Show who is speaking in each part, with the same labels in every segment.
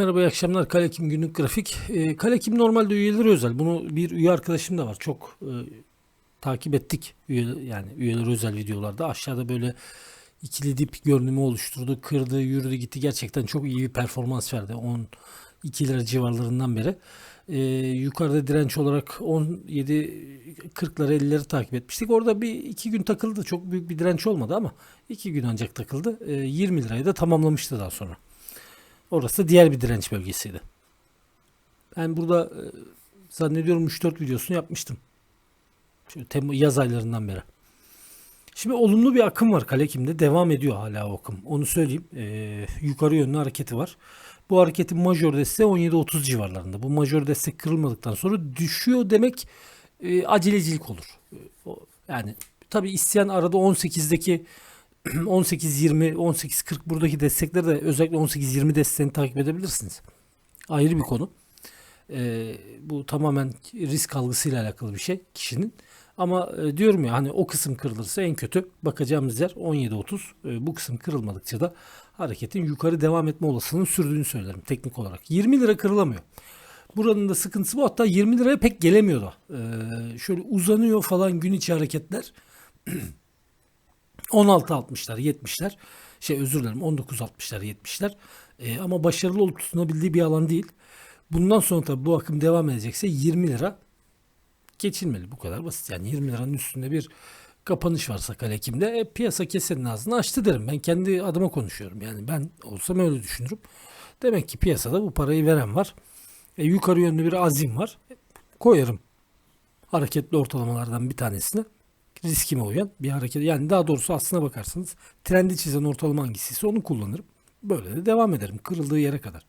Speaker 1: Merhaba, iyi akşamlar. Kalekim günlük grafik. Ee, Kalekim normalde üyeleri özel. Bunu bir üye arkadaşım da var. Çok e, takip ettik. Üye, yani üyeler özel videolarda. Aşağıda böyle ikili dip görünümü oluşturdu. Kırdı, yürüdü, gitti. Gerçekten çok iyi bir performans verdi. 12 lira civarlarından beri. Ee, yukarıda direnç olarak 17 40'ları 50'leri takip etmiştik. Orada bir iki gün takıldı. Çok büyük bir direnç olmadı ama iki gün ancak takıldı. Ee, 20 lirayı da tamamlamıştı daha sonra. Orası diğer bir direnç bölgesiydi. Ben burada e, zannediyorum 3-4 videosunu yapmıştım. Şu yaz aylarından beri. Şimdi olumlu bir akım var Kalekim'de. Devam ediyor hala o akım. Onu söyleyeyim. Ee, yukarı yönlü hareketi var. Bu hareketin majör desteği 17-30 civarlarında. Bu majör destek kırılmadıktan sonra düşüyor demek e, acelecilik olur. E, o, yani tabi isteyen arada 18'deki 18-20, 18-40 buradaki destekleri de özellikle 18-20 desteğini takip edebilirsiniz. Ayrı bir konu. Ee, bu tamamen risk algısıyla alakalı bir şey kişinin. Ama e, diyorum ya hani o kısım kırılırsa en kötü bakacağımız yer 17-30. E, bu kısım kırılmadıkça da hareketin yukarı devam etme olasılığının sürdüğünü söylerim teknik olarak. 20 lira kırılamıyor. Buranın da sıkıntısı bu. Hatta 20 liraya pek gelemiyor da. Ee, şöyle uzanıyor falan gün içi hareketler. 16.60'lar 70'ler şey özür dilerim 19.60'lar 70'ler Ee, ama başarılı olup tutunabildiği bir alan değil. Bundan sonra tabii bu akım devam edecekse 20 lira geçilmeli bu kadar basit. Yani 20 liranın üstünde bir kapanış varsa Kalekim'de e, piyasa kesenin ağzını açtı derim. Ben kendi adıma konuşuyorum. Yani ben olsam öyle düşünürüm. Demek ki piyasada bu parayı veren var. E, yukarı yönlü bir azim var. E, koyarım hareketli ortalamalardan bir tanesini riskime uyan bir hareket. Yani daha doğrusu aslına bakarsanız trendi çizen ortalama hangisiyse onu kullanırım. Böyle de devam ederim kırıldığı yere kadar.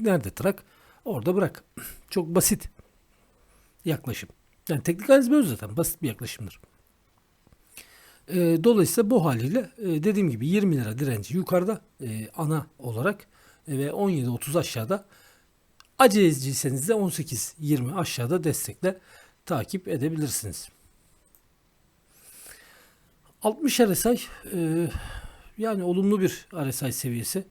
Speaker 1: Nerede trak? Orada bırak. Çok basit yaklaşım. Yani teknik analiz böyle zaten basit bir yaklaşımdır. E, dolayısıyla bu haliyle e, dediğim gibi 20 lira direnci yukarıda e, ana olarak e, ve 17.30 aşağıda aceleciyseniz de 18.20 aşağıda destekle takip edebilirsiniz. 60 RSI e, yani olumlu bir RSI seviyesi.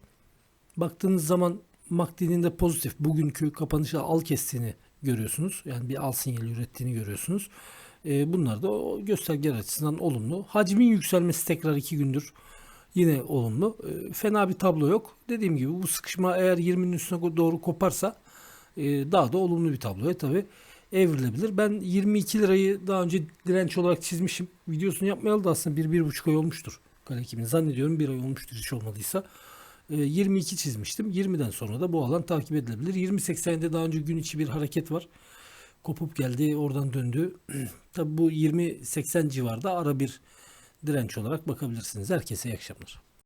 Speaker 1: Baktığınız zaman MACD'nin de pozitif bugünkü kapanışta al kestiğini görüyorsunuz. Yani bir al sinyali ürettiğini görüyorsunuz. E, bunlar da o göstergeler açısından olumlu. Hacmin yükselmesi tekrar 2 gündür yine olumlu. E, fena bir tablo yok. Dediğim gibi bu sıkışma eğer 20'nin üstüne doğru koparsa e, daha da olumlu bir tabloya tabii evrilebilir. Ben 22 lirayı daha önce direnç olarak çizmişim. Videosunu yapmayalı da aslında 1-1,5 ay olmuştur. Kale zannediyorum bir ay olmuştur hiç olmadıysa. E, 22 çizmiştim. 20'den sonra da bu alan takip edilebilir. 20.80'de daha önce gün içi bir hareket var. Kopup geldi oradan döndü. Tabi bu 20.80 civarda ara bir direnç olarak bakabilirsiniz. Herkese iyi akşamlar.